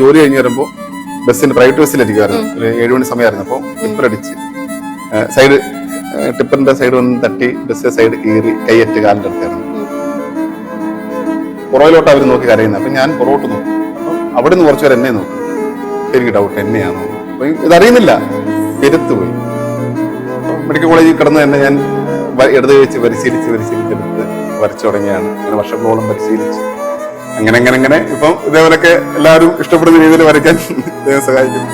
ജോലി കഴിഞ്ഞ് വരുമ്പോൾ ബസ്സിന് പ്രൈവറ്റ് ബസ്സിലിരിക്കുമായിരുന്നു ഒരു ഏഴ് മണി സമയമായിരുന്നു അപ്പോൾ ടിപ്പർ അടിച്ച്. സൈഡ് ടിപ്പറിന്റെ സൈഡ് വന്ന് തട്ടി ബസ് സൈഡ് കീറി കൈയറ്റ് കാലിന്റെ അടുത്തായിരുന്നു. പുറകിലോട്ട് അവർ നോക്കി കരയുന്നത്. അപ്പൊ ഞാൻ പുറകോട്ട് നോക്കി. അവിടെ നിന്ന് കുറച്ചു പേര് എന്നെ നോക്കി. എനിക്ക് ഡൗട്ട് എന്നെയാണോ? അപ്പൊ ഇതറിയുന്നില്ല പെരുത്ത് പോയി. മെഡിക്കൽ കോളേജിൽ കിടന്ന് തന്നെ ഞാൻ ഇടത് വെച്ച് പരിശീലിച്ച് പരിശീലിച്ചെടുത്ത് വരച്ചു തുടങ്ങിയാണ്. അങ്ങനെ വർഷങ്ങളോളം പരിശീലിച്ച്. അങ്ങനെ അങ്ങനെ അങ്ങനെ ഇപ്പം ഇതേപോലൊക്കെ എല്ലാവരും ഇഷ്ടപ്പെടുന്ന രീതിയിൽ വരയ്ക്കാൻ സഹായിക്കും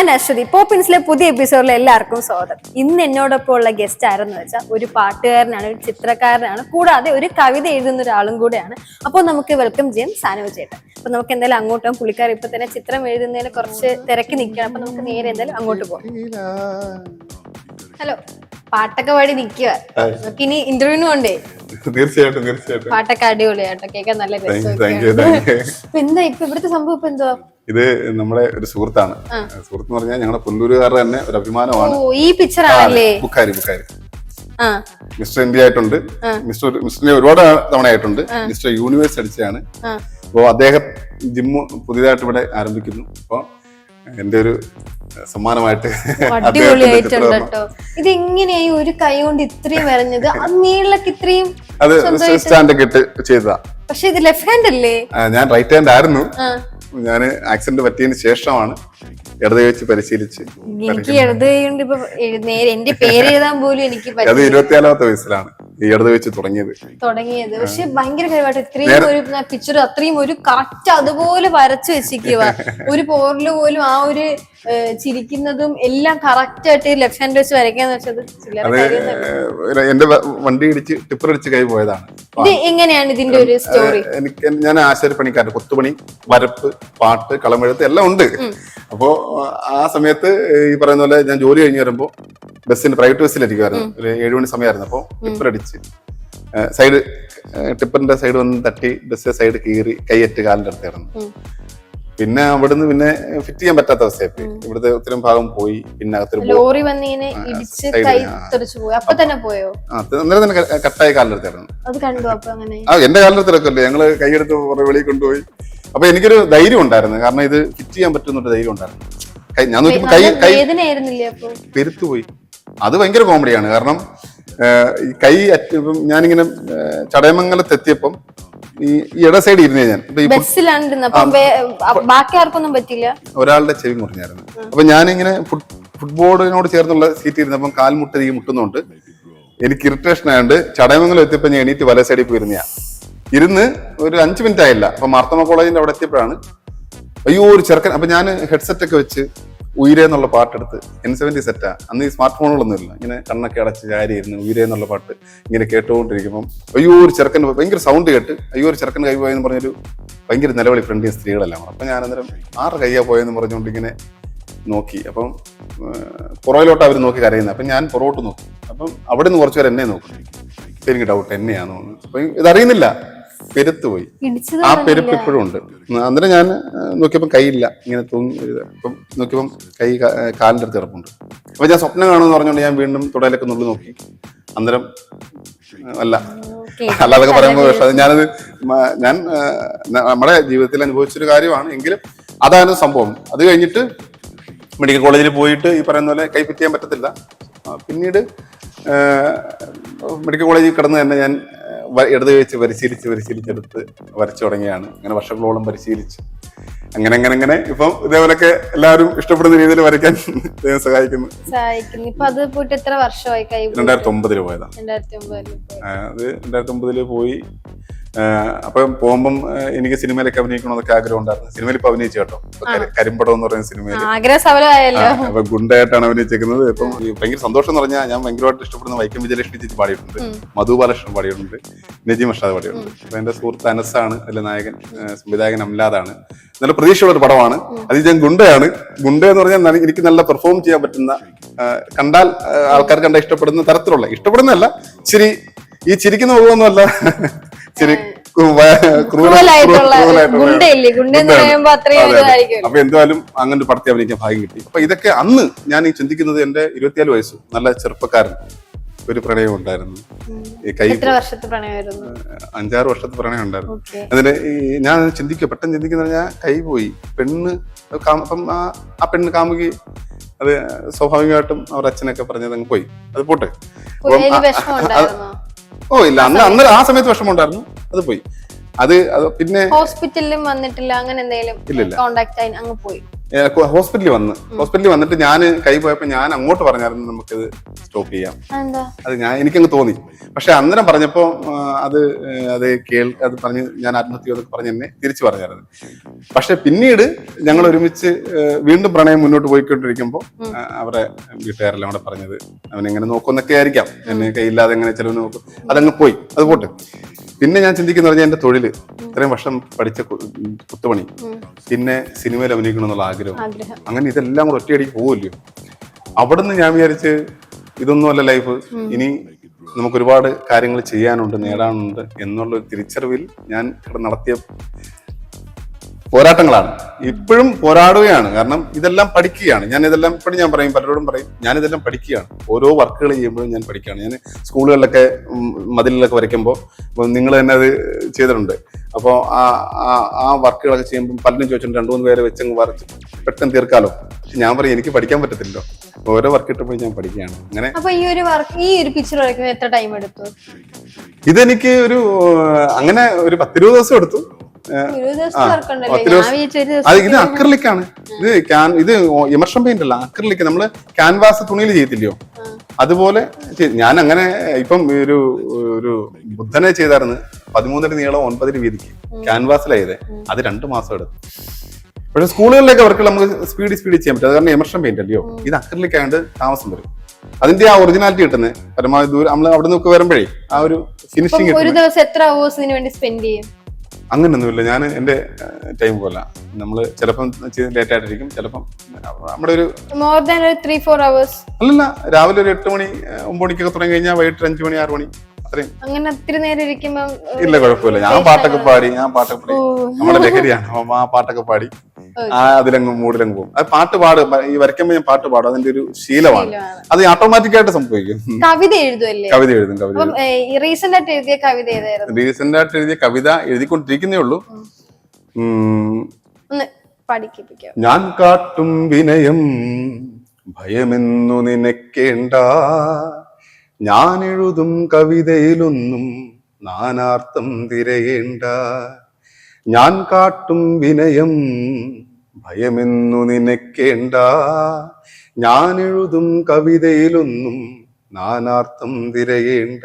ഞാൻ അശ്വതി പോപ്പിൻസിലെ പുതിയ എപ്പിസോഡിലെ എല്ലാവർക്കും സ്വാഗതം. ഇന്ന് എന്നോടൊപ്പം ഉള്ള ഗസ്റ്റ് ആരെന്ന് വെച്ചാൽ ഒരു പാട്ടുകാരനാണ് ഒരു ചിത്രകാരനാണ് കൂടാതെ ഒരു കവിത എഴുതുന്ന ഒരാളും കൂടെയാണ്. അപ്പോൾ നമുക്ക് വെൽക്കം ചെയ്യാം സാനവ് ചേട്ടൻ. അപ്പൊ നമുക്ക് എന്തായാലും അങ്ങോട്ടും പുള്ളിക്കാർ ഇപ്പൊ തന്നെ ചിത്രം എഴുതുന്നതിന് കുറച്ച് തിരക്കി നിൽക്കണം അപ്പൊ നമുക്ക് നേരെ എന്തായാലും അങ്ങോട്ട് പോകാം ഹലോ പാട്ടൊക്കെ പാടി നിക്കുക നമുക്ക് ഇനി ഇന്റർവ്യൂവിന് കൊണ്ടേ തീർച്ചയായിട്ടും തീർച്ചയായിട്ടും. പാട്ടൊക്കെ അടിപൊളിയാട്ടോ കേൾക്കാൻ നല്ല പിന്നെ എന്താ ഇപ്പൊ ഇവിടുത്തെ സംഭവം ഇപ്പൊ എന്തുവാ? ഇത് നമ്മുടെ ഒരു സുഹൃത്താണ്. സുഹൃത്ത് എന്ന് പറഞ്ഞാൽ ഞങ്ങളുടെ പുല്ലൂരുകാരുടെ തന്നെ ഒരു അഭിമാനമാണ്. ഈ പിക്ചർ ആണല്ലേ? ബുക്കാരി ബുക്കാരി. മിസ്റ്റർ ഇന്ത്യ ആയിട്ടുണ്ട്. മിസ്റ്റർ മിസ്റ്ററിനെ ഒരുപാട് തവണ ആയിട്ടുണ്ട് മിസ്റ്റർ യൂണിവേഴ്സ് അടിച്ചതാണ് ആ. അപ്പോൾ അദ്ദേഹം ജിമ്മ് പുതിയതായിട്ട് ഇവിടെ ആരംഭിക്കുന്നു. അപ്പോൾ എന്റെ ഒരു സമ്മാനമായിട്ട് അടിപൊളിയായിട്ടുണ്ട് കേട്ടോ. ഇത് എങ്ങനെയായി ഒരു കൈ കൊണ്ട് ഇത്രയും വരഞ്ഞത്. ആ നീളക്ക് ഇത്രയും അത് സ്റ്റാൻഡ് ഒക്കെ ഇട്ട് ചെയ്തതാ. പക്ഷെ ഇത് ലെഫ്റ്റ് ഹാൻഡ് അല്ലേ? ഞാൻ റൈറ്റ് ഹാൻഡ് ആയിരുന്നു. ഞാൻ ആക്സിഡന്റ് പറ്റിയതിന് ശേഷമാണ് ഇടത് വെച്ച് പരിശീലിച്ച് എനിക്ക് ഇടത് കൈ കൊണ്ട് ഇപ്പൊ നേരെ എന്റെ പേര് എഴുതാൻ പോലും എനിക്ക് അത് ഇരുപത്തിനാലാമത്തെ വയസ്സിലാണ്. ഈ വെച്ച് തുടങ്ങിയത്. തുടങ്ങിയത്. പക്ഷെ ഭയങ്കര കഴിവായിട്ട് ഇത്രയും ഒരു പിക്ചർ അത്രയും ഒരു കറക്റ്റ് അതുപോലെ വരച്ചു വെച്ചിരിക്കുക ഒരു പോറിൽ പോലും ആ ഒരു ചിരിക്കുന്നതും എല്ലാം കറക്റ്റ് ആയിട്ട് ലെഫ്റ്റ് ഹാൻഡ് വെച്ച് വരയ്ക്കാന്ന് വെച്ചത് എന്റെ വണ്ടി ഇടിച്ച് ടിപ്പർ ഇടിച്ച് കൈ പോയതാണ്. ഇത് എങ്ങനെയാണ് ഇതിന്റെ ഒരു സ്റ്റോറി എനിക്ക് ഞാൻ ആശാരിപ്പണിക്കാരൻ കൊത്തുപണി വരപ്പ് പാട്ട് കളമെഴുത്ത് എല്ലാം ഉണ്ട്. അപ്പോ ആ സമയത്ത് ഈ പറയുന്ന പോലെ ഞാൻ ജോലി കഴിഞ്ഞ് വരുമ്പോ ബസ്സിന് പ്രൈവറ്റ് ബസ്സിലിരിക്കുമായിരുന്നു ഒരു ഏഴുമണി സമയമായിരുന്നു. അപ്പോൾ ടിപ്പർ അടിച്ച് സൈഡ് ടിപ്പറിന്റെ സൈഡ് വന്ന് തട്ടി ബസ് സൈഡ് കീറി കൈയറ്റ് കാലിന്റെ അടുത്തായിരുന്നു പിന്നെ അവിടുന്ന് പിന്നെ ഫിറ്റ് ചെയ്യാൻ പറ്റാത്ത അവസ്ഥയായി ഇവിടുത്തെ ഉത്തരം ഭാഗം പോയി പിന്നെ അകത്തൊരു ലോറി അന്നേരം തന്നെ കട്ടായി കാലിലെടുത്തായിരുന്നു. ആ എന്റെ കാലിലെടുത്തിടക്കല്ലേ ഞങ്ങൾ കൈയെടുത്ത് വെളിയിൽ കൊണ്ടുപോയി. അപ്പൊ എനിക്കൊരു ധൈര്യം ഉണ്ടായിരുന്നു. കാരണം ഇത് ഫിറ്റ് ചെയ്യാൻ പറ്റുന്നൊരു ധൈര്യം ഉണ്ടായിരുന്നു. ഞാൻ നോക്കിയപ്പോ കൈ കൈ പെരുത്തുപോയി അത് ഭയങ്കര കോമഡിയാണ് കാരണം കൈ ഞാനിങ്ങനെ ഏഹ്, ചടയമംഗലത്ത് എത്തിയപ്പം ഈ ഇട സൈഡ് ഇരുന്നേ ഞാൻ. ബാക്കി ആർക്കൊന്നും പറ്റില്ല ഒരാളുടെ ചെവി മുറിഞ്ഞായിരുന്നു. അപ്പൊ ഞാനിങ്ങനെ ഫുട് ഫുട്ബോളിനോട് ചേർന്നുള്ള സീറ്റ് ഇരുന്നപ്പം കാൽമുട്ട് ഈ മുട്ടുന്നുണ്ട്. എനിക്ക് ഇറിറ്റേഷൻ ആയതുകൊണ്ട് ചടയമംഗലം എത്തിയപ്പോ ഞാൻ എണീറ്റ് വല സൈഡിൽ പോയിരുന്ന ഇരുന്ന് ഒരു അഞ്ച് മിനിറ്റ് ആയില്ല. അപ്പൊ മാർത്തമ കോളേജിന്റെ അവിടെ എത്തിയപ്പോഴാണ്. അയ്യോ ഒരു ചെറുക്കൻ അപ്പൊ ഞാൻ ഹെഡ്സെറ്റ് ഒക്കെ വെച്ച് ഉയരെ എന്നുള്ള പാട്ടെടുത്ത് എൻ സെവന്റി സെറ്റാ അന്ന് ഈ സ്മാർട്ട് ഫോണുകളൊന്നും ഇല്ല. ഇങ്ങനെ കണ്ണൊക്കെ അടച്ച് ചാരി ഇരുന്ന് ഉയരെ എന്നുള്ള പാട്ട് ഇങ്ങനെ കേട്ടുകൊണ്ടിരിക്കുമ്പം അയ്യോ ഒരു ചെറുക്കൻ ഭയങ്കര സൗണ്ട് കേട്ട് അയ്യോ ഒരു ചെറുക്കൻ കൈ പോയെന്ന് പറഞ്ഞൊരു ഭയങ്കര നിലവിളി ഫ്രണ്ടിൽ സ്ത്രീകളെല്ലാം അപ്പം ഞാൻ അന്നേരം ആറ് കയ്യാ പോയെന്ന് പറഞ്ഞുകൊണ്ട് ഇങ്ങനെ നോക്കി. അപ്പം പുറകിലോട്ട് അവർ നോക്കി കരയുന്നത്. അപ്പം ഞാൻ പുറകോട്ട് നോക്കി. അപ്പം അവിടെ നിന്ന് കുറച്ച് പേര് എന്നെ നോക്കി എനിക്ക് ഡൗട്ട് എന്നെയാണെന്ന് തോന്നുന്നു. അപ്പം ഇതറിയുന്നില്ല പെരുത്ത് പോയി ആ പെരുപ്പ് ഇപ്പോഴും ഉണ്ട്. അന്നേരം ഞാൻ നോക്കിയപ്പോൾ കൈയില്ല. ഇങ്ങനെ തൂങ്ങി ഇപ്പം നോക്കിയപ്പം കൈ കാലിന്റെ അടുത്ത് കിടപ്പുണ്ട്. അപ്പം ഞാൻ സ്വപ്നം കാണുമെന്ന് പറഞ്ഞുകൊണ്ട് ഞാൻ വീണ്ടും തുടയിലൊക്കെ നുള്ളി നോക്കി. അന്നേരം അല്ല. അല്ലാതൊക്കെ പറയുമ്പോൾ പക്ഷെ അത് ഞാനത് ഞാൻ നമ്മുടെ ജീവിതത്തിൽ അനുഭവിച്ചൊരു കാര്യമാണ്. എങ്കിലും അതാണ് സംഭവം. അത് കഴിഞ്ഞിട്ട് മെഡിക്കൽ കോളേജിൽ പോയിട്ട് ഈ പറയുന്ന പോലെ കൈ ഫിറ്റ് ചെയ്യാൻ പറ്റത്തില്ല പിന്നീട് മെഡിക്കൽ കോളേജിൽ കിടന്ന് തന്നെ ഞാൻ ഇടത് വെച്ച് പരിശീലിച്ച് പരിശീലിച്ചെടുത്ത് വരച്ചു തുടങ്ങിയാണ് അങ്ങനെ വർഷങ്ങളോളം പരിശീലിച്ച്. അങ്ങനെ അങ്ങനെ അങ്ങനെ. ഇപ്പം ഇതേപോലൊക്കെ എല്ലാവരും ഇഷ്ടപ്പെടുന്ന രീതിയിൽ വരയ്ക്കാൻ ദൈവം സഹായിക്കുന്നു. സഹായിക്കുന്നു. ഇപ്പൊ അത് പോയിട്ട് എത്ര വർഷമായി? രണ്ടായിരത്തി ഒമ്പതിൽ പോയതാണ് രണ്ടായിരത്തി ഒമ്പതിൽ പോയി. ആ, അത് രണ്ടായിരത്തി ഒമ്പതിൽ പോയി. അപ്പം പോകുമ്പം എനിക്ക് സിനിമയിലൊക്കെ അഭിനയിക്കണമെന്നൊക്കെ ആഗ്രഹം ഉണ്ടായിരുന്നു സിനിമയിൽ ഇപ്പൊ അഭിനയിച്ചു കേട്ടോ. കരിമ്പടം എന്ന് പറയുന്ന സിനിമയിൽ. അപ്പൊ ഗുണ്ടായിട്ടാണ് അഭിനയിച്ചേക്കുന്നത് ഇപ്പം ഭയങ്കര സന്തോഷം എന്ന് പറഞ്ഞാൽ ഞാൻ ഭയങ്കരമായിട്ട് ഇഷ്ടപ്പെടുന്ന വൈക്കം വിജയലക്ഷ്മി ചേച്ചി പാടിയിട്ടുണ്ട്. മധു ബാലകൃഷ്ണൻ പാടിയിട്ടുണ്ട്. നജീം അഷാദ് പാടിയിട്ടുണ്ട്. അപ്പൊ എന്റെ സുഹൃത്ത് അനസാണ് അതിലെ നായകൻ സംവിധായകൻ അംലാദാണ്. നല്ല പ്രതീക്ഷയുള്ള ഒരു പടമാണ് അത് ഞാൻ ഗുണ്ടയാണ്. ഗുണ്ട എന്ന് പറഞ്ഞാൽ എനിക്ക് നല്ല പെർഫോം ചെയ്യാൻ പറ്റുന്ന കണ്ടാൽ ആൾക്കാർ കണ്ട ഇഷ്ടപ്പെടുന്ന തരത്തിലുള്ള ഇഷ്ടപ്പെടുന്നതല്ല ചിരി ഈ ചിരിക്കുന്ന മുഖമൊന്നുമല്ല. അപ്പൊ എന്തായാലും അങ്ങനെ പടത്തി അഭിനയിക്കാൻ ഭാഗ്യം കിട്ടി. അപ്പൊ ഇതൊക്കെ അന്ന് ഞാൻ ഈ ചിന്തിക്കുന്നത് എന്റെ ഇരുപത്തിനാല് വയസ്സ് നല്ല ചെറുപ്പക്കാരൻ ഒരു പ്രണയം ഉണ്ടായിരുന്നു. ഈ കൈ അഞ്ചാറ് വർഷത്തെ പ്രണയം ഉണ്ടായിരുന്നു. അതിന് ഞാൻ ചിന്തിക്കുക പെട്ടെന്ന് ചിന്തിക്കുന്ന ഞാൻ കൈ പോയി. പെണ്ണ് അപ്പം ആ ആ പെണ്ണ് കാമുകി അത് സ്വാഭാവികമായിട്ടും അവർ അച്ഛനൊക്കെ പറഞ്ഞത് അങ്ങ് പോയി. അത് പോട്ടെ. ഓ ഇല്ല. അന്ന് അന്ന് ആ സമയത്ത് വിഷമം ഉണ്ടായിരുന്നു അത് പോയി. അത് പിന്നെ ഹോസ്പിറ്റലിലും വന്നിട്ടില്ല. അങ്ങനെ എന്തെങ്കിലും. കോണ്ടാക്ട് ആയി അങ്ങ് പോയി. ഹോസ്പിറ്റലിൽ വന്ന്. ഹോസ്പിറ്റലിൽ വന്നിട്ട് ഞാൻ കൈ പോയപ്പോ ഞാൻ അങ്ങോട്ട് പറഞ്ഞായിരുന്നു നമുക്കിത് സ്റ്റോപ്പ് ചെയ്യാം. അത് ഞാൻ എനിക്കങ്ങ് തോന്നി. പക്ഷെ അന്നേരം പറഞ്ഞപ്പോ അത് അത് കേൾ അത് പറഞ്ഞ് ഞാൻ ആത്മഹത്യ എന്നൊക്കെ പറഞ്ഞ് എന്നെ തിരിച്ചു പറഞ്ഞായിരുന്നു. പക്ഷെ പിന്നീട് ഞങ്ങൾ ഒരുമിച്ച് വീണ്ടും പ്രണയം മുന്നോട്ട് പോയിക്കൊണ്ടിരിക്കുമ്പോൾ അവരെ വീട്ടുകാരെല്ലാം കൂടെ പറഞ്ഞത് അവനെങ്ങനെ നോക്കുന്നൊക്കെ ആയിരിക്കാം. എന്നെ കയ്യില്ലാതെ എങ്ങനെ ചെലവ് നോക്കും. അതങ്ങ് പോയി. അത് പോട്ടെ. പിന്നെ ഞാൻ ചിന്തിക്കുന്ന പറഞ്ഞാൽ എന്റെ തൊഴിൽ. ഇത്രയും വർഷം പഠിച്ച കുത്തുപണി. പിന്നെ സിനിമയിൽ അഭിനയിക്കണം എന്നുള്ള ആഗ്രഹം. അങ്ങനെ ഇതെല്ലാം കൂടെ ഒറ്റയടിക്ക് പോവില്ലയോ അവിടുന്ന് ഞാൻ വിചാരിച്ച് ഇതൊന്നുമല്ല ലൈഫ്. ഇനി നമുക്ക് ഒരുപാട് കാര്യങ്ങൾ ചെയ്യാനുണ്ട് നേടാനുണ്ട് എന്നുള്ള ഒരു തിരിച്ചറിവിൽ ഞാൻ ഇവിടെ നടത്തിയ പോരാട്ടങ്ങളാണ്. ഇപ്പോഴും പോരാടുകയാണ്. കാരണം ഇതെല്ലാം പഠിക്കുകയാണ്. ഞാൻ ഇതെല്ലാം ഇപ്പോഴും ഞാൻ പറയും പലരോടും പറയും ഞാൻ ഇതെല്ലാം പഠിക്കുകയാണ്. ഓരോ വർക്കുകൾ ചെയ്യുമ്പോഴും ഞാൻ പഠിക്കുകയാണ്. ഞാൻ സ്കൂളുകളിലൊക്കെ മതിലിലൊക്കെ വരയ്ക്കുമ്പോൾ നിങ്ങൾ തന്നെ അത് ചെയ്തിട്ടുണ്ട്. അപ്പോൾ ആ ആ- വർക്കുകളൊക്കെ ചെയ്യുമ്പോൾ പലരും ചോദിച്ചിട്ടുണ്ട് രണ്ടു മൂന്ന് പേരെ വെച്ചങ്ങ് വരച്ച് പെട്ടെന്ന് തീർക്കാലോ? ഞാൻ പറയും എനിക്ക് പഠിക്കാൻ പറ്റത്തില്ലോ ഓരോ വർക്ക് ഇട്ടപ്പോൾ ഞാൻ പഠിക്കുകയാണ്. അങ്ങനെ അപ്പൊ ഈ ഒരു വർക്ക് ഈ ഒരു പിക്ചർ വരയ്ക്കുന്നത് എത്ര ടൈം എടുത്തു? ഇതെനിക്ക് ഒരു അങ്ങനെ ഒരു പത്തിരുപത് ദിവസം എടുത്തു. പത്ത് ദിവസം- അത് ഇത് അക്രലിക് ആണ്. ഇത് ക്യാൻ ഇത് ഇമർഷൻ പെയിന്റ് അല്ല അക്രലിക് നമ്മൾ ക്യാൻവാസ് തുണിയിൽ ചെയ്യത്തില്ലയോ? അതുപോലെ ഞാൻ അങ്ങനെ ഇപ്പം ഒരു ഒരു ബുദ്ധനെ ചെയ്തായിരുന്നു. പതിമൂന്നര നീളം ഒൻപതിന് വീതിക്ക്. ക്യാൻവാസിലായത് അത് രണ്ടു മാസം എടുത്തു. പക്ഷെ സ്കൂളുകളിലൊക്കെ അവർക്ക് നമുക്ക് സ്പീഡ് സ്പീഡ് ചെയ്യാൻ പറ്റും. അത് കാരണം എമർഷൻ പെയിന്റ് അല്ലയോ? ഇത് അക്രലിക് ആയതുകൊണ്ട് താമസം വരും. അതിന്റെ ആ ഒറിജിനാലിറ്റി കിട്ടുന്നത് പരമാവധി ദൂരം നമ്മൾ അവിടെ നിന്നൊക്കെ വരുമ്പോഴേ ആ ഒരു ഫിനിഷിംഗ് ഒരു ദിവസം എത്ര ഇതിന് വേണ്ടി സ്പെൻഡ് ചെയ്യും? അങ്ങനൊന്നുമില്ല. ഞാൻ എന്റെ ടൈം പോലെ. നമ്മൾ ചിലപ്പം ലേറ്റ് ആയിട്ടിരിക്കും ചിലപ്പം നമ്മുടെ ഒരു മോർ ദാൻ ഒരു ത്രീ ഫോർ അവേഴ്സ് അല്ലല്ല രാവിലെ ഒരു എട്ട് മണി ഒമ്പത് മണിക്കൊക്കെ തുടങ്ങി കഴിഞ്ഞാൽ വൈകിട്ട് അഞ്ചു മണി ആറ് മണി അത്രയും. അങ്ങനെ ഒത്തിരി നേരം ഇരിക്കുമ്പം ഇല്ല കുഴപ്പമില്ല. ഞാൻ പാട്ടൊക്കെ പാടി ഞാൻ പാട്ടൊക്കെ പാടി. നമ്മുടെ ലഹരിയാണ്. ആ പാട്ടൊക്കെ പാടി. ആ അതിലങ്ങ് മൂടിലങ്ങ് പോകും. അത് പാട്ട് പാടും. ഈ വരയ്ക്കുമ്പോൾ ഞാൻ പാട്ട് പാടും. അതിന്റെ ഒരു ശീലമാണ്. അത് ഓട്ടോമാറ്റിക് ആയിട്ട് സംഭവിക്കും. കവിത എഴുതുമല്ലേ കവിത എഴുതും കവിത റീസെന്റ് ആയിട്ട് എഴുതിയ കവിത ഏതായിരുന്നു? റീസെന്റ് ആയിട്ട് എഴുതിയ കവിത എഴുതിക്കൊണ്ടിരിക്കുന്നേ ഉള്ളൂ. ഞാൻ കാട്ടും വിനയം ഭയമെന്നു നിനക്കേണ്ട. ഞാൻ എഴുതും കവിതയിലൊന്നും നാനാർത്ഥം തിരയേണ്ട. ഞാൻ കാട്ടും വിനയം ഭയമെന്നു നിനക്കേണ്ട. ഞാൻ എഴുതും കവിതയിലൊന്നും നാനാർത്ഥം തിരയേണ്ട.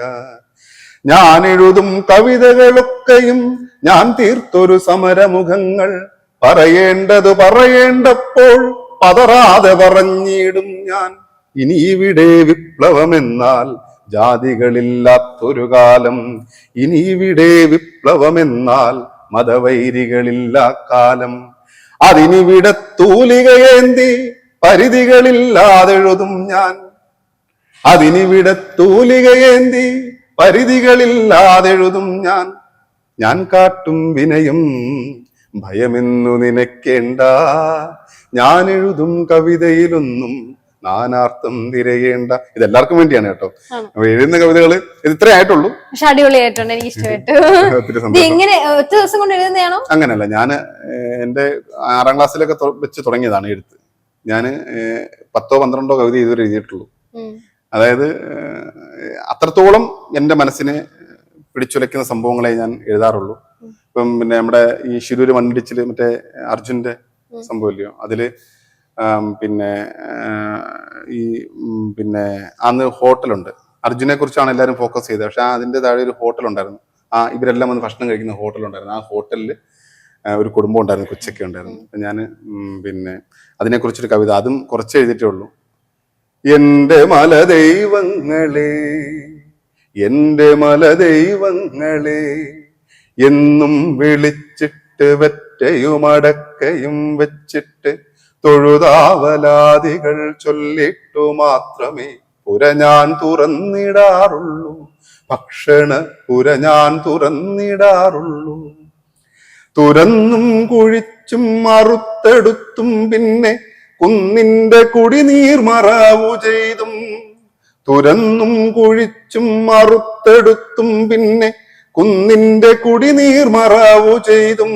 ഞാൻ എഴുതും കവിതകളൊക്കെയും ഞാൻ തീർത്തൊരു സമരമുഖങ്ങൾ പറയേണ്ടത് പറയേണ്ടപ്പോൾ പതറാതെ പറഞ്ഞിടും ഞാൻ. ഇനി ഇവിടെ വിപ്ലവമെന്നാൽ ജാതികളില്ലാത്തൊരു കാലം. ഇനി ഇവിടെ വിപ്ലവമെന്നാൽ മതവൈരികളില്ല കാലം. അതിനിവിടെ തൂലികയേന്തി പരിധികളില്ലാതെഴുതും ഞാൻ. അതിനിവിടെ തൂലികയേന്തി പരിധികളില്ലാതെഴുതും ഞാൻ. ഞാൻ കാട്ടും വിനയും ഭയമെന്നു നിനക്കേണ്ട. ഞാൻ എഴുതും കവിതയിലൊന്നും നാനാർത്ഥം തിരയേണ്ട. ഇതെല്ലാവർക്കും വേണ്ടിയാണ് കേട്ടോ. എഴുതുന്ന കവിതകൾ ഇത് ഇത്രേ ആയിട്ടുള്ളൂ. പക്ഷെ അടിപൊളിയായിട്ടുണ്ട് എനിക്ക് ഇഷ്ടപ്പെട്ടു എങ്ങനെ ഒറ്റ ദിവസം കൊണ്ട് എഴുതുന്നതാണോ? അങ്ങനല്ല ഞാൻ എന്റെ ആറാം ക്ലാസ്സിലൊക്കെ വെച്ച് തുടങ്ങിയതാണ് എഴുത്ത്. ഞാൻ പത്തോ പന്ത്രണ്ടോ കവിത ഇതുവരെ എഴുതിയിട്ടുള്ളൂ. അതായത് അത്രത്തോളം എന്റെ മനസ്സിനെ പിടിച്ചുലയ്ക്കുന്ന സംഭവങ്ങളെ ഞാൻ എഴുതാറുള്ളൂ. ഇപ്പം പിന്നെ നമ്മുടെ ഈ ശിരൂര് മണ്ണിടിച്ചിൽ മറ്റേ അർജുന്റെ സംഭവം ഇല്ലയോ? അതിൽ പിന്നെ ഈ പിന്നെ അന്ന് ഹോട്ടലുണ്ട്. അർജുനെ കുറിച്ചാണ് എല്ലാവരും ഫോക്കസ് ചെയ്തത്. പക്ഷെ അതിന്റെ താഴെ ഒരു ഹോട്ടൽ ഉണ്ടായിരുന്നു ആ ഇവരെല്ലാം വന്ന് ഭക്ഷണം കഴിക്കുന്ന ഹോട്ടൽ ഉണ്ടായിരുന്നു ആ ഹോട്ടലിൽ ഒരു കുടുംബം ഉണ്ടായിരുന്നു കൊച്ചൊക്കെ ഉണ്ടായിരുന്നു. അപ്പൊ ഞാൻ പിന്നെ അതിനെക്കുറിച്ചൊരു കവിത അതും കുറച്ച് എഴുതിയിട്ടേ ഉള്ളൂ. എന്റെ മലദൈവങ്ങളെ എന്റെ മലദൈവങ്ങളെ എന്നും വിളിച്ചിട്ട് വെറ്റയും അടക്കയും വെച്ചിട്ട് തൊഴുതാവലാദികൾ ചൊല്ലിട്ടു മാത്രമേ പുര ഞാൻ തുറന്നിടാറുള്ളൂ. ഭക്ഷണ പുര ഞാൻ തുറന്നിടാറുള്ളൂ. തുരന്നും കുഴിച്ചും മറുത്തെടുത്തും പിന്നെ കുന്നിന്റെ കുടിനീർ മറാവു ചെയ്തും തുരന്നും കുഴിച്ചും മറുത്തെടുത്തും പിന്നെ കുന്നിന്റെ കുടിനീർ മറാവു ചെയ്തും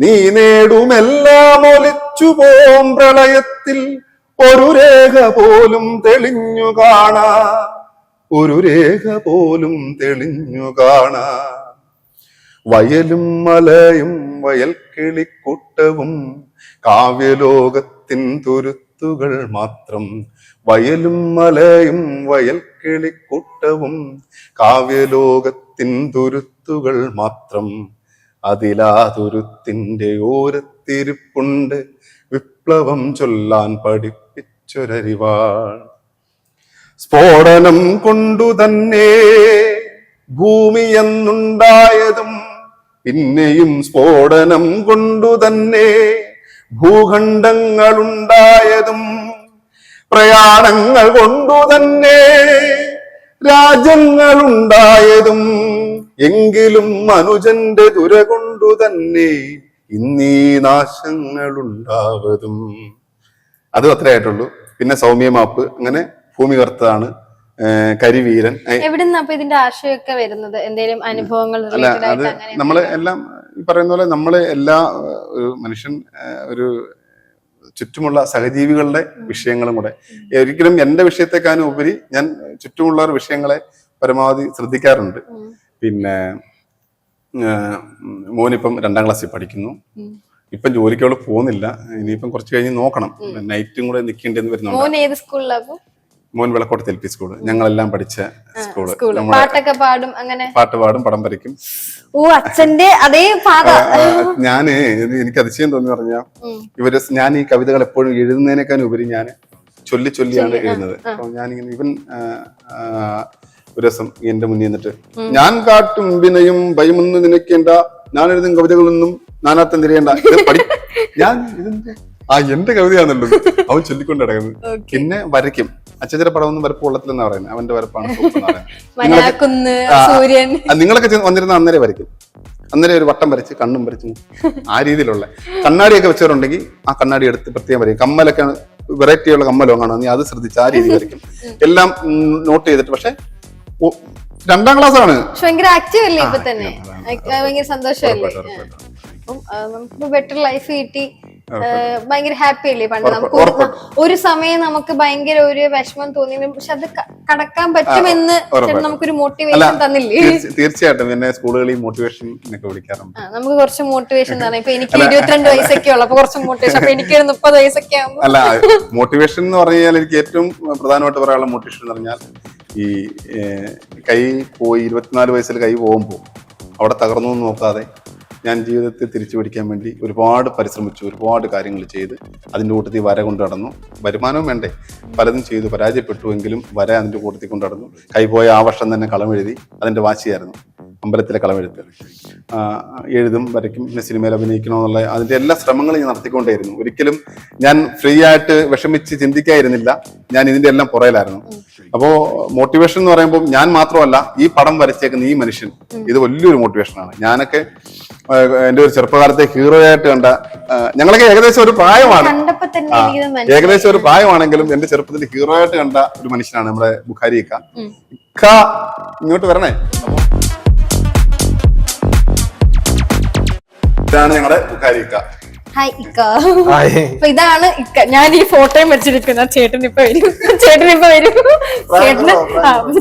നീ നേടുമെല്ലാം ഒലിച്ചു പോം പ്രളയത്തിൽ. ഒരു രേഖ പോലും തെളിഞ്ഞു കാണാ. ഒരു രേഖ പോലും തെളിഞ്ഞു കാണാ. വയലും മലയും വയൽ കിളിക്കൂട്ടവും കാവ്യലോകത്തിൻ തുരുത്തുകൾ മാത്രം. വയലും മലയും വയൽ കിളിക്കൂട്ടവും കാവ്യലോകത്തിൻ തുരുത്തുകൾ മാത്രം. അതിലാ തുരുത്തിന്റെ ഓരത്തിരിപ്പുണ്ട് വിപ്ലവം ചൊല്ലാൻ പഠിപ്പിച്ചൊരരിവാൾ. സ്ഫോടനം കൊണ്ടു തന്നെ ഭൂമി എന്നുണ്ടായതും പിന്നെയും സ്ഫോടനം കൊണ്ടു തന്നെ ഭൂഖണ്ഡങ്ങളുണ്ടായതും പ്രയാണങ്ങൾ കൊണ്ടു തന്നെ രാജ്യങ്ങളുണ്ടായതും എങ്കിലും മനുജന്റെ ദുര കൊണ്ടു തന്നെ ഇന്നീ നാശങ്ങളുണ്ടാവതും. അത് അത്രേ ആയിട്ടുള്ളൂ. പിന്നെ സൗമ്യമാപ്പ് അങ്ങനെ ഭൂമി കറുത്തതാണ് കരിവീരൻ. എവിടെ എവിടുന്ന അപ്പൊ ഇതിന്റെ ആശയമൊക്കെ വരുന്നത്? എന്തെങ്കിലും അനുഭവങ്ങൾ അല്ല അത് നമ്മൾ എല്ലാം ഈ പറയുന്ന പോലെ നമ്മൾ എല്ലാ ഒരു മനുഷ്യൻ ഒരു ചുറ്റുമുള്ള സഹജീവികളുടെ വിഷയങ്ങളും കൂടെ. ഒരിക്കലും എന്റെ വിഷയത്തെക്കാളും ഉപരി ഞാൻ ചുറ്റുമുള്ള വിഷയങ്ങളെ പരമാവധി ശ്രദ്ധിക്കാറുണ്ട്. പിന്നെ മോനിപ്പം രണ്ടാം ക്ലാസ്സിൽ പഠിക്കുന്നു. ഇപ്പം ജോലിക്ക് അവൾ പോകുന്നില്ല. ഇനിയിപ്പം കുറച്ച് കഴിഞ്ഞ് നോക്കണം. നൈറ്റും കൂടെ നിൽക്കേണ്ടെന്ന് വരുന്നുണ്ട്. മോൻ വിളക്കോട്ടത്ത് എൽ പി സ്കൂൾ. ഞങ്ങളെല്ലാം പഠിച്ച സ്കൂൾ. പാട്ടൊക്കെ പാടും അങ്ങനെ? പാട്ട് പാടും പടം വരയ്ക്കും. ഓ അച്ഛന്റെ അതേ ഞാൻ എനിക്ക് അതിശയം തോന്നി പറഞ്ഞ. ഇവർ ഞാൻ ഈ കവിതകൾ എപ്പോഴും എഴുതുന്നതിനേക്കാൾ ഉപരി ഞാൻ ചൊല്ലി ചൊല്ലിയാണ് എഴുതുന്നത്. അപ്പൊ ഞാനിങ്ങനെ ഇവൻ ദിവസം എന്റെ മുന്നിൽ നിന്നിട്ട്. ഞാൻ കാട്ടും വിനയും ഭയമൊന്നും നിനക്കേണ്ട. ഞാൻ എഴുതും കവിതകളൊന്നും നാനാത്തം തിരിയേണ്ട. ഇത് പഠി ഞാൻ? ആ എന്റെ കവിതയാണല്ലോ അവൻ ചൊല്ലിക്കൊണ്ട് കിടക്കുന്നത് പിന്നെ വരയ്ക്കും. അച്ഛന്റെ പടമൊന്നും വരപ്പ് കൊള്ളത്തില്ലെന്നാ പറയുന്നത് അവന്റെ വരപ്പാണ് നിങ്ങളൊക്കെ വന്നിരുന്ന അന്നേരം വരയ്ക്കും. അന്നേരം ഒരു വട്ടം വരച്ച് കണ്ണും വരച്ച് ആ രീതിയിലുള്ള. കണ്ണാടിയൊക്കെ വെച്ചവരുണ്ടെങ്കിൽ ആ കണ്ണാടി എടുത്ത് പ്രത്യേകം വരയ്ക്കും. കമ്മലൊക്കെ വെറൈറ്റിയുള്ള കമ്മലോ കാണോ നീ അത് ശ്രദ്ധിച്ച് ആ രീതി വരയ്ക്കും. എല്ലാം നോട്ട് ചെയ്തിട്ട്. പക്ഷെ രണ്ടാം ക്ലാസ് ആണ് ഭയങ്കര ആക്റ്റീവ് അല്ലേ ഇപ്പൊ തന്നെ? ഭയങ്കര സന്തോഷമല്ലേ. അപ്പം നമുക്ക് ബെറ്റർ ലൈഫ് കിട്ടി. ഭയങ്കര ഹാപ്പി അല്ലേ? പണ്ട് നമുക്ക് ഒരു- സമയം നമുക്ക് ഭയങ്കര ഒരു വിഷമം തോന്നി പക്ഷെ അത് കടക്കാൻ പറ്റുമെന്ന് നമുക്കൊരു മോട്ടിവേഷൻ തന്നില്ലേ? തീർച്ച- തീർച്ചയായിട്ടും പിന്നെ സ്കൂളുകളിൽ മോട്ടിവേഷൻ വിളിക്കാറുണ്ട്. നമുക്ക് കുറച്ച് മോട്ടിവേഷൻ തന്നെ ഇപ്പൊ എനിക്ക് ഇരുപത്തിരണ്ട് വയസ്സൊക്കെ ഉള്ളു. അപ്പൊ കുറച്ച് മോട്ടിവേഷൻ അപ്പൊ എനിക്ക് ഒരു മുപ്പത് വയസ്സൊക്കെ അല്ല മോട്ടിവേഷൻ എന്ന് പറഞ്ഞാൽ എനിക്ക് ഏറ്റവും പ്രധാനമായിട്ട് പറയാനുള്ള മോട്ടിവേഷൻ എന്ന് പറഞ്ഞാൽ ഈ കൈ പോയി ഇരുപത്തിനാല് വയസ്സിൽ കൈ പോകുമ്പോൾ അവിടെ തകർന്നു നോക്കാതെ ഞാൻ ജീവിതത്തെ തിരിച്ചു പിടിക്കാൻ വേണ്ടി ഒരുപാട് പരിശ്രമിച്ചു ഒരുപാട് കാര്യങ്ങൾ ചെയ്ത് അതിന്റെ കൂട്ടത്തിൽ വര കൊണ്ട് നടന്നു. വരുമാനവും വേണ്ടേ? പലതും ചെയ്തു പരാജയപ്പെട്ടു എങ്കിലും വര അതിന്റെ കൂട്ടത്തിൽ കൊണ്ട് നടന്നു. കൈപോയ ആ വർഷം തന്നെ കളമെഴുതി അതിന്റെ വാശിയായിരുന്നു അമ്പലത്തിലെ കളമെഴുത്ത്. എഴുതും വരയ്ക്കും പിന്നെ സിനിമയിൽ അഭിനയിക്കണമെന്നുള്ള അതിന്റെ എല്ലാ ശ്രമങ്ങളും ഞാൻ നടത്തിക്കൊണ്ടേയിരുന്നു. ഒരിക്കലും ഞാൻ ഫ്രീ ആയിട്ട് വിഷമിച്ച് ചിന്തിക്കായിരുന്നില്ല. ഞാൻ ഇതിന്റെ എല്ലാം പുറയിലായിരുന്നു അപ്പോൾ മോട്ടിവേഷൻ എന്ന് പറയുമ്പോൾ ഞാൻ മാത്രമല്ല ഈ പടം വരച്ചേക്കുന്ന ഈ മനുഷ്യൻ ഇത് വലിയൊരു മോട്ടിവേഷനാണ് ഞാനൊക്കെ എന്റെ ഒരു ചെറുപ്പകാലത്തെ ഹീറോ ആയിട്ട് കണ്ട ഞങ്ങളൊക്കെ ഏകദേശം ഒരു പ്രായമാണ്. ഏകദേശം ഒരു പ്രായമാണെങ്കിലും എന്റെ ചെറുപ്പത്തിൽ ഹീറോ ആയിട്ട് കണ്ട ഒരു മനുഷ്യനാണ് നമ്മുടെ ബുഖാരി ഇക്ക. ഇക്ക ഇങ്ങോട്ട് വരണേ. ഇതാണ് ഞങ്ങളുടെ ബുഖാരി ഇക്ക. ഹായ് ഇക്ക. അപ്പൊ ഇതാണ് ഇക്ക. ഞാൻ ഈ ഫോട്ടോയും വെച്ചിരിക്കുന്ന ചേട്ടൻ ഇപ്പൊ വരും. ചേട്ടൻ ഇപ്പൊ വരും. ചേട്ടന്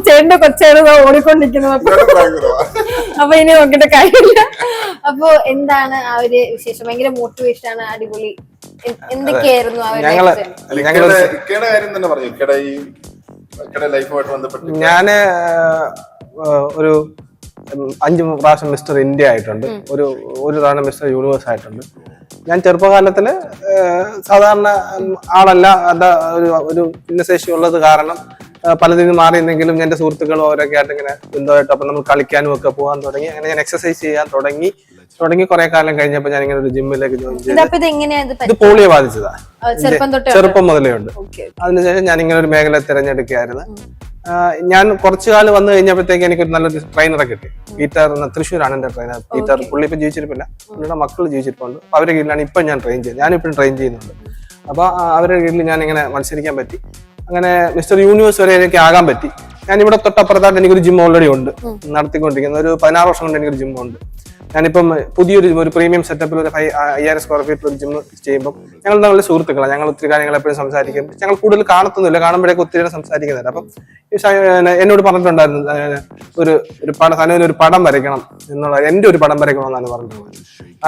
ചേട്ടന്റെ കൊച്ചേണ് ഓടിക്കൊണ്ടിരിക്കുന്നത്. അപ്പൊ അപ്പൊ ഇനി നോക്കിട്ട് കാര്യമില്ല. അപ്പൊ എന്താണ് ആ ഒരു വിശേഷം? ഭയങ്കര മോട്ടിവേഷൻ ആണ് അടിപൊളി. എന്തൊക്കെയായിരുന്നു ആ ഒരു ഞാൻ ഒരു അഞ്ചു അഞ്ച് പ്രാവശ്യം മിസ്റ്റർ ഇന്ത്യ ആയിട്ടുണ്ട്. ഒരു ഒരു തവണ മിസ്റ്റർ യൂണിവേഴ്സ് ആയിട്ടുണ്ട്. ഞാൻ ചെറുപ്പകാലത്തിൽ സാധാരണ ആളല്ല അത് ഒരു ഒരു ഭിന്നശേഷി ഉള്ളത് കാരണം പലതിൽ നിന്ന് മാറിയെന്നെങ്കിലും എന്റെ സുഹൃത്തുക്കളും അവരൊക്കെ ആയിട്ട് ഇങ്ങനെ ബന്ധമായിട്ട് അപ്പൊ നമ്മൾ കളിക്കാനും ഒക്കെ പോകാൻ തുടങ്ങി. അങ്ങനെ ഞാൻ എക്സസൈസ് ചെയ്യാൻ തുടങ്ങി. തുടങ്ങി കുറെ കാലം കഴിഞ്ഞപ്പോൾ ഞാൻ ഇങ്ങനെ ഒരു ജിമ്മിലേക്ക് ജോയിൻ ചെയ്തു. ഇത് പോളിയോ ബാധിച്ചതാ? ചെറുപ്പം മുതലേ ഉണ്ട് അതിനുശേഷം ഞാൻ ഇങ്ങനെ ഒരു മേഖല തിരഞ്ഞെടുക്കുകയായിരുന്നു. ഞാൻ കുറച്ചു കാലം വന്നു കഴിഞ്ഞപ്പോഴത്തേക്ക് എനിക്ക് നല്ലൊരു ട്രെയിനറെ കിട്ടി. പീറ്റർ എന്ന തൃശ്ശൂരാണ് എന്റെ ട്രെയിനർ പീറ്റർ പുള്ളി ഇപ്പൊ ജീവിച്ചിരിപ്പില്ല. പുള്ളിയുടെ മക്കൾ ജീവിച്ചിരിപ്പുണ്ട്. അപ്പൊ അവരുടെ കീഴിലാണ് ഇപ്പൊ ഞാൻ ട്രെയിൻ ചെയ്യുന്നത്. ഞാനിപ്പോഴും ട്രെയിൻ ചെയ്യുന്നുണ്ട്. അപ്പൊ ആ, അവരുടെ കീഴിൽ ഞാൻ ഇങ്ങനെ മത്സരിക്കാൻ പറ്റി. അങ്ങനെ മിസ്റ്റർ യൂണിവേഴ്സ് വരെ എനിക്ക് ആകാൻ പറ്റി. ഞാൻ ഇവിടെ തൊട്ടപ്പുറത്തായിട്ട് എനിക്കൊരു ജിം ഓൾറെഡി ഉണ്ട്. നടത്തിക്കൊണ്ടിരിക്കുന്നത് ഒരു പതിനാറ് വർഷം കൊണ്ട് എനിക്കൊരു ജിം ഉണ്ട്. ഞാനിപ്പം പുതിയൊരു ഒരു പ്രീമിയം സെറ്റപ്പിൽ ഒരു ഫൈവ് അയ്യായിരം സ്ക്വയർ ഫീറ്റിൽ ഒരു ജിം ചെയ്യുമ്പോൾ ഞങ്ങൾ നല്ല സുഹൃത്തുക്കളാണ് ഞങ്ങൾ ഒത്തിരി കാര്യങ്ങൾ എപ്പോഴും സംസാരിക്കും. ഞങ്ങൾ കൂടുതൽ കാണത്തൊന്നുമില്ല. കാണുമ്പോഴേക്ക് ഒത്തിരി സംസാരിക്കുന്നില്ല അപ്പം എന്നോട് പറഞ്ഞിട്ടുണ്ടായിരുന്നു ഒരു ഒരു പടം സനുവിന് ഒരു പടം വരയ്ക്കണം എന്നുള്ള എന്റെ ഒരു പടം വരയ്ക്കണം എന്നാണ് പറഞ്ഞിട്ടുള്ളത്.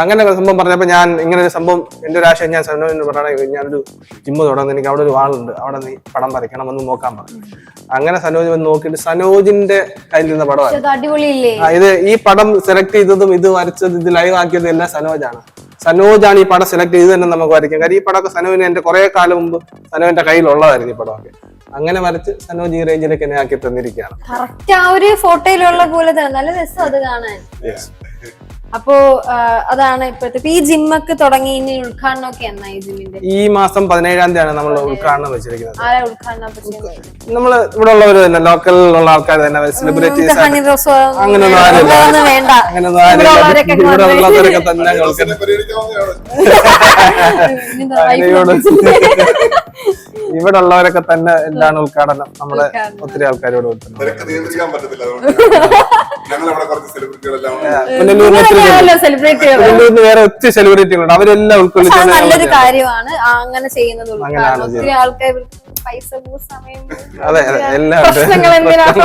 അങ്ങനെ ഒരു സംഭവം പറഞ്ഞപ്പോൾ ഞാൻ ഇങ്ങനെ ഒരു സംഭവം എന്റെ ഒരു ആശയം ഞാൻ സനുവിന് പറഞ്ഞ ഞാനൊരു ജിമ്മ് തുടങ്ങുന്നു എനിക്ക് അവിടെ ഒരു വാളുണ്ട് അവിടെ നീ പടം വരയ്ക്കണം എന്ന് നോക്കാൻ പറഞ്ഞു. അങ്ങനെ സനോജ് വന്ന് നോക്കിയിട്ട് സനോജിന്റെ കയ്യിൽ നിന്ന പടമാണ് ഇത് ഈ പടം സെലക്ട് ചെയ്തതും ഇത് വരച്ചത് ഇത് ലൈവ് ആക്കിയതും എല്ലാം സനോജാണ്. സനോജാണ് ഈ പടം സെലക്ട് ചെയ്ത് തന്നെ നമുക്ക് വരയ്ക്കാം. കാര്യം ഈ പടമൊക്കെ സനോജിന് എന്റെ കുറെ കാലം മുമ്പ് സനോജിന്റെ കയ്യിലുള്ളതായിരുന്നു ഈ പടമൊക്കെ. അങ്ങനെ വരച്ച് സനോജ് ഈ റേഞ്ചിലേക്ക് എന്നെ ആക്കി തന്നിരിക്കുകയാണ്. കറക്റ്റ് ആ ഒരു ഫോട്ടോയിലുള്ള പോലെ തന്നെ. നല്ല രസം അത് കാണാൻ. അപ്പോ അതാണ് ഇപ്പോഴത്തെ. ഈ ജിമ്മൊക്കെ തുടങ്ങി ഇനി ഉദ്ഘാടനം ഒക്കെ എന്നാ ഈ ജിമ്മിന്റെ? ഈ മാസം പതിനേഴാം തീയതിയാണ് നമ്മൾ ഉദ്ഘാടനം വെച്ചിരിക്കുന്നത്. ആരാ ഉദ്ഘാടനം നമ്മൾ ഇവിടെ ഉള്ളവർ തന്നെ ലോക്കലിലുള്ള ആൾക്കാർ തന്നെ സെലിബ്രിറ്റീസ് അങ്ങനെ വേണ്ട. ഇവിടെ ഉള്ളവരൊക്കെ ഇവിടെ ഉള്ളവരൊക്കെ തന്നെ ഇവിടെ ഉള്ളവരൊക്കെ എന്താണ് ഉദ്ഘാടനം? നമ്മുടെ. ഒത്തിരി ആൾക്കാരോട് ഉദ്ഘാടനം. സെലിബ്രേറ്റ് വേറെ ഒത്തിരി സെലിബ്രിറ്റികളുണ്ട് അവരെല്ലാം ഉൾക്കൊള്ളിച്ച് നല്ലൊരു കാര്യമാണ് അങ്ങനെ ചെയ്യുന്നത്. ഒത്തിരി ആൾക്കാർ പൈസ സമയം പ്രശ്നങ്ങൾ എന്തിനാണ്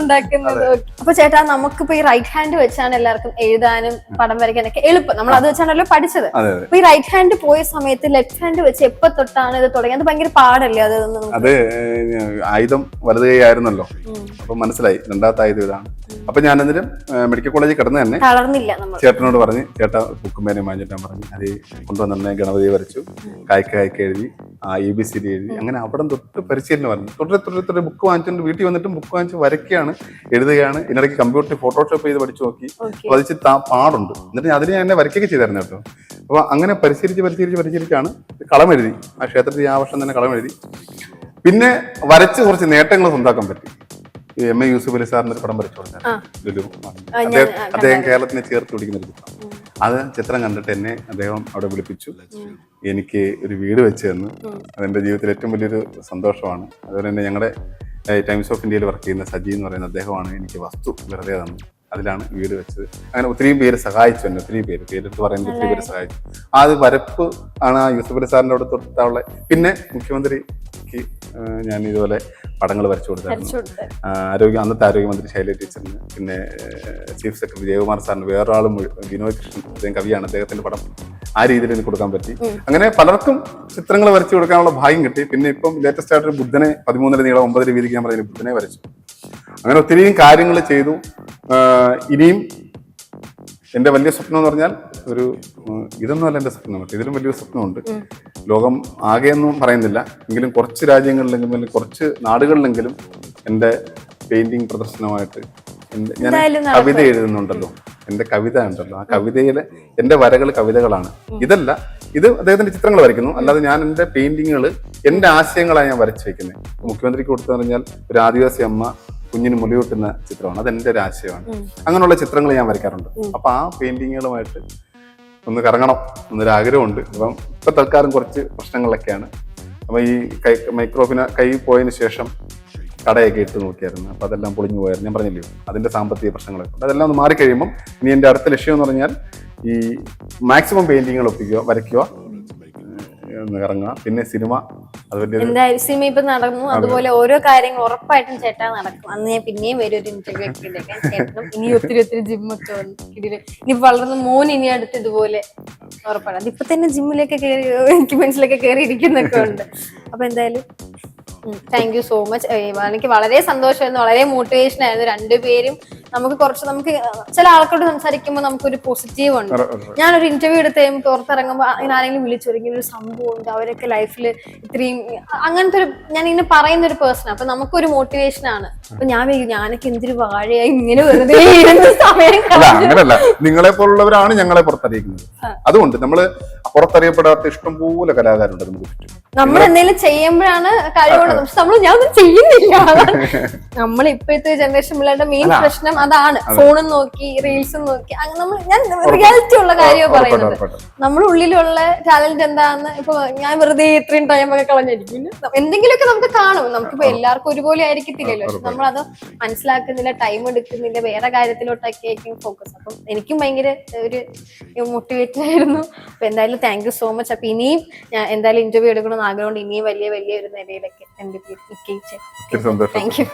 ഉണ്ടാക്കുന്നത്. അപ്പൊ ചേട്ടാ നമുക്കിപ്പോ ഈ റൈറ്റ് ഹാൻഡ് വെച്ചാണ് എല്ലാവർക്കും എഴുതാനും പടം വരയ്ക്കാനൊക്കെ എളുപ്പം. നമ്മൾ അത് വെച്ചാണല്ലോ പഠിച്ചത്. അപ്പൊ ഈ റൈറ്റ് ഹാൻഡ് പോയ സമയത്ത് ലെഫ്റ്റ് ഹാൻഡ് വെച്ച് എപ്പോ തൊട്ടാണ് ഇത് തുടങ്ങിയത്? അത് ഭയങ്കര പാടല്ലേ അത് ഒന്ന് അത് ആയുധം വലത് കൈ ആയിരുന്നല്ലോ അപ്പൊ മനസ്സിലായി രണ്ടാമത്തെ ആയുധം ഇതാണ്. അപ്പൊ ഞാൻ എന്തിനും മെഡിക്കൽ കോളേജിൽ കിടന്ന് തന്നെ ചേട്ടനോട് പറഞ്ഞ് ചേട്ടാ ബുക്കുമേനെ മാഞ്ഞിട്ടാൻ വാങ്ങിച്ചിട്ടാൻ പറഞ്ഞു അത് കൊണ്ടുവന്നെ ഗണപതി വരച്ചു കായ്ക്ക കായ്ക്ക എഴുതി ആ എ ബി സി ഡി എഴുതി അങ്ങനെ അവിടെ തൊട്ട് പരിശീലനം വരണം. തുടരെ തുടരെ തുടരെ ബുക്ക് വാങ്ങിച്ചുകൊണ്ട് വീട്ടിൽ വന്നിട്ടും ബുക്ക് വാങ്ങിച്ച് വരയ്ക്കുകയാണ് എഴുതുകയാണ്. ഇതിനിടയ്ക്ക് കമ്പ്യൂട്ടറിൽ ഫോട്ടോഷോപ്പ് ചെയ്ത് പഠിച്ചു നോക്കി. പതിച്ച് താ പാടുണ്ട്. എന്നിട്ട് അതിന് ഞാൻ എന്നെ വരയ്ക്കൊക്കെ ചെയ്തായിരുന്നു കേട്ടോ. അപ്പോൾ അങ്ങനെ പരിശീലിച്ച് പരിശീലിച്ച് പരിശീലിച്ചാണ് കളം എഴുതി. ആ ക്ഷേത്രത്തിൽ ആ വർഷം തന്നെ കളം എഴുതി. പിന്നെ വരച്ച് കുറച്ച് നേട്ടങ്ങൾ സ്വന്താക്കാൻ പറ്റി. ഈ എം എ യൂസുഫ് അലി സാറിന്റെ ഒരു പടം വരച്ചു. ലുലു. അദ്ദേഹം കേരളത്തിനെ ചേർത്ത് പിടിക്കുന്ന ഒരു ചിത്രം. അത് ചിത്രം കണ്ടിട്ട് എന്നെ അദ്ദേഹം അവിടെ വിളിപ്പിച്ചു. എനിക്ക് ഒരു വീട് വെച്ച് തന്നു. അതെന്റെ ജീവിതത്തിൽ ഏറ്റവും വലിയൊരു സന്തോഷമാണ്. അതുപോലെ തന്നെ ഞങ്ങളുടെ ടൈംസ് ഓഫ് ഇന്ത്യയിൽ വർക്ക് ചെയ്യുന്ന സജി എന്ന് പറയുന്ന അദ്ദേഹമാണ് എനിക്ക് വസ്തു വെറുതെ തന്നു. അതിലാണ് വീട് വെച്ചത്. അങ്ങനെ ഒത്തിരി പേര് സഹായിച്ചു എന്നെ ഒത്തിരി പേര്. പേരെടുത്ത് പറയുന്നത് ഒത്തിരി പേര് സഹായിച്ചു. ആ അത് വരപ്പ് ആണ് ആ യൂസഫ് അലി സാറിന്റെ അവിടെ തൊട്ടുള്ള പിന്നെ മുഖ്യമന്ത്രിക്ക് ഞാൻ ഇതുപോലെ പടങ്ങൾ വരച്ചു കൊടുത്തായിരുന്നു. ആരോഗ്യ അന്നത്തെ ആരോഗ്യമന്ത്രി ശൈല ടീച്ചറിന് പിന്നെ ചീഫ് സെക്രട്ടറി ജയകുമാർ സാറിന് വേറൊരാളും വിനോദ് കൃഷ്ണൻ അദ്ദേഹം കവിയാണ് അദ്ദേഹത്തിന്റെ പടം ആ രീതിയിൽ എനിക്ക് കൊടുക്കാൻ പറ്റി. അങ്ങനെ പലർക്കും ചിത്രങ്ങൾ വരച്ചു കൊടുക്കാനുള്ള ഭാഗ്യം കിട്ടി. പിന്നെ ഇപ്പം ലേറ്റസ്റ്റ് ആയിട്ട് ഒരു ബുദ്ധനെ പതിമൂന്നര നീളം ഒമ്പതര വീതിക്ക് ഞാൻ പറയുന്നത് ബുദ്ധനെ വരച്ചു. അങ്ങനെ ഒത്തിരിയും കാര്യങ്ങൾ ചെയ്തു. ഇനിയും എന്റെ വലിയ സ്വപ്നം എന്ന് പറഞ്ഞാൽ ഒരു ഇതൊന്നുമല്ല എന്റെ സ്വപ്നം. ഇതിലും വലിയൊരു സ്വപ്നമുണ്ട്. ലോകം ആകെയൊന്നും പറയുന്നില്ല. എങ്കിലും കുറച്ച് രാജ്യങ്ങളിലെങ്കിലും അല്ലെങ്കിൽ കുറച്ച് നാടുകളിലെങ്കിലും എന്റെ പെയിന്റിങ് പ്രദർശനമായിട്ട് ഞാൻ കവിത എഴുതുന്നുണ്ടല്ലോ. എന്റെ കവിത ഉണ്ടല്ലോ. ആ കവിതയിലെ എന്റെ വരകൾ കവിതകളാണ്. ഇതല്ല ഇത് അദ്ദേഹത്തിന്റെ ചിത്രങ്ങൾ വരയ്ക്കുന്നു. അല്ലാതെ ഞാൻ എന്റെ പെയിന്റിങ്ങുകൾ എന്റെ ആശയങ്ങളാണ് ഞാൻ വരച്ചു വെക്കുന്നത് മുഖ്യമന്ത്രിക്ക് കൊടുത്തു പറഞ്ഞാൽ ഒരു ആദിവാസി അമ്മ കുഞ്ഞിന് മുലയൂട്ടുന്ന ചിത്രമാണ്. അതെന്റെ ഒരു ആശയമാണ്. അങ്ങനെയുള്ള ചിത്രങ്ങൾ ഞാൻ വരയ്ക്കാറുണ്ട്. അപ്പൊ ആ പെയിന്റിങ്ങുകളുമായിട്ട് ഒന്ന് കറങ്ങണം എന്നൊരു ആഗ്രഹമുണ്ട്. അപ്പം ഇപ്പൊ തൽക്കാലം കുറച്ച് പ്രശ്നങ്ങളൊക്കെയാണ്. അപ്പൊ ഈ കൈ മൈക്രോഫിന കൈ പോയതിനു ശേഷം കടയൊക്കെ ഇട്ട് നോക്കിയായിരുന്നു. അപ്പൊ അതെല്ലാം പൊളിഞ്ഞു പോയായിരുന്നു. ഞാൻ പറഞ്ഞില്ലേ അതിന്റെ സാമ്പത്തിക പ്രശ്നങ്ങളൊക്കെ. ഉണ്ട് അതെല്ലാം ഒന്ന് മാറിക്കഴിയുമ്പോൾ ഇനി എന്റെ അടുത്ത ലക്ഷ്യം എന്ന് പറഞ്ഞാൽ ഈ മാക്സിമം പെയിന്റിങ്ങുകൾ ഒപ്പിക്കുക വരയ്ക്കുക. ഇറങ്ങുക. പിന്നെ സിനിമ അത് എന്തായാലും സിനിമ ഇപ്പൊ നടന്നു. അതുപോലെ ഓരോ കാര്യങ്ങൾ ഉറപ്പായിട്ടും ചേട്ടാ നടക്കും. അന്ന് ഞാൻ പിന്നെയും വരും ഒരു ഇന്റർവ്യൂ ഒക്കെ എടുക്കാൻ ചേട്ടനും ഇനി ഒത്തിരി ഒത്തിരി ജിമ്മൊക്കെ വന്നു ഇതിൽ ഇനി വളർന്ന മോൻ ഇനി അടുത്ത് ഇതുപോലെ ഉറപ്പാണ്. അതിപ്പോ തന്നെ ജിമ്മിലൊക്കെ കയറി എക്യുപ്മെന്റ്സിലൊക്കെ കയറി ഇരിക്കുന്നൊക്കെ ഉണ്ട്. അപ്പൊ എന്തായാലും താങ്ക് യു സോ മച്ച് എനിക്ക് വളരെ സന്തോഷമായിരുന്നു. വളരെ മോട്ടിവേഷൻ ആയിരുന്നു രണ്ടുപേരും. നമുക്ക് കുറച്ച് നമുക്ക് ചില ആൾക്കാരോട് സംസാരിക്കുമ്പോൾ നമുക്കൊരു പോസിറ്റീവ് ഉണ്ട്. ഞാനൊരു ഇന്റർവ്യൂ എടുത്ത് കഴിയുമ്പോൾ പുറത്തിറങ്ങുമ്പോൾ അങ്ങനെ ആരെങ്കിലും വിളിച്ചു ഇങ്ങനെ ഒരു സംഭവം ഉണ്ട് അവരൊക്കെ ലൈഫിൽ ഇത്രയും അങ്ങനത്തെ ഒരു ഞാൻ ഇങ്ങനെ പറയുന്ന ഒരു പേഴ്സൺ അപ്പൊ നമുക്കൊരു മോട്ടിവേഷൻ ആണ്. അപ്പൊ ഞാൻ ഞാനൊക്കെ എന്തൊരു വാഴയായി ഇങ്ങനെ വെറുതെ ഇരുന്ന് സമയം അങ്ങനെയല്ല നിങ്ങളെ പോലുള്ളവരാണ് ഞങ്ങളെ പുറത്തറിയിക്കുന്നത്. അതുകൊണ്ട് നമ്മൾ പുറത്തറിയപ്പെടാത്ത ഇഷ്ടംപോലെ കലാകാരുണ്ട് നമുക്ക് ചുറ്റും. നമ്മൾ എന്തെങ്കിലും ചെയ്യുമ്പോഴാണ് കഴിവുള്ളത് പക്ഷെ നമ്മൾ ഞാൻ ഒന്നും ചെയ്യുന്നില്ല. നമ്മൾ ഇപ്പോഴത്തെ ജനറേഷൻ പിള്ളേരുടെ മെയിൻ പ്രശ്നം അതാണ്. ഫോണും നോക്കി റീൽസും നോക്കി. അങ്ങനെ നമ്മൾ ഞാൻ റിയാലിറ്റി ഉള്ള കാര്യമാണ് പറയുന്നത്. നമ്മുടെ ഉള്ളിലുള്ള ടാലന്റ് എന്താന്ന് ഇപ്പൊ ഞാൻ വെറുതെ ഇത്രയും ടൈം ഒക്കെ കളഞ്ഞിരിക്കും. എന്തെങ്കിലുമൊക്കെ നമുക്ക് കാണും. നമുക്കിപ്പോ എല്ലാവർക്കും ഒരുപോലെ ആയിരിക്കത്തില്ലല്ലോ. പക്ഷെ നമ്മളത് മനസ്സിലാക്കുന്നില്ല ടൈം എടുക്കുന്നില്ല വേറെ കാര്യത്തിലോട്ടൊക്കെ ആയിരിക്കും ഫോക്കസ് അപ്പം എനിക്കും ഭയങ്കര ഒരു മോട്ടിവേറ്റ് ആയിരുന്നു. അപ്പൊ എന്തായാലും താങ്ക് യു സോ മച്ച് അപ്പൊ ഇനിയും ഞാൻ എന്തായാലും ഇന്റർവ്യൂ എടുക്കണമെന്ന് ആഗ്രഹമുണ്ട്. ഇനിയും വലിയ വലിയ ഒരു നിലയിലൊക്കെ എന്റെ പേര് ഒത്തിരി സന്തോഷം. Thank you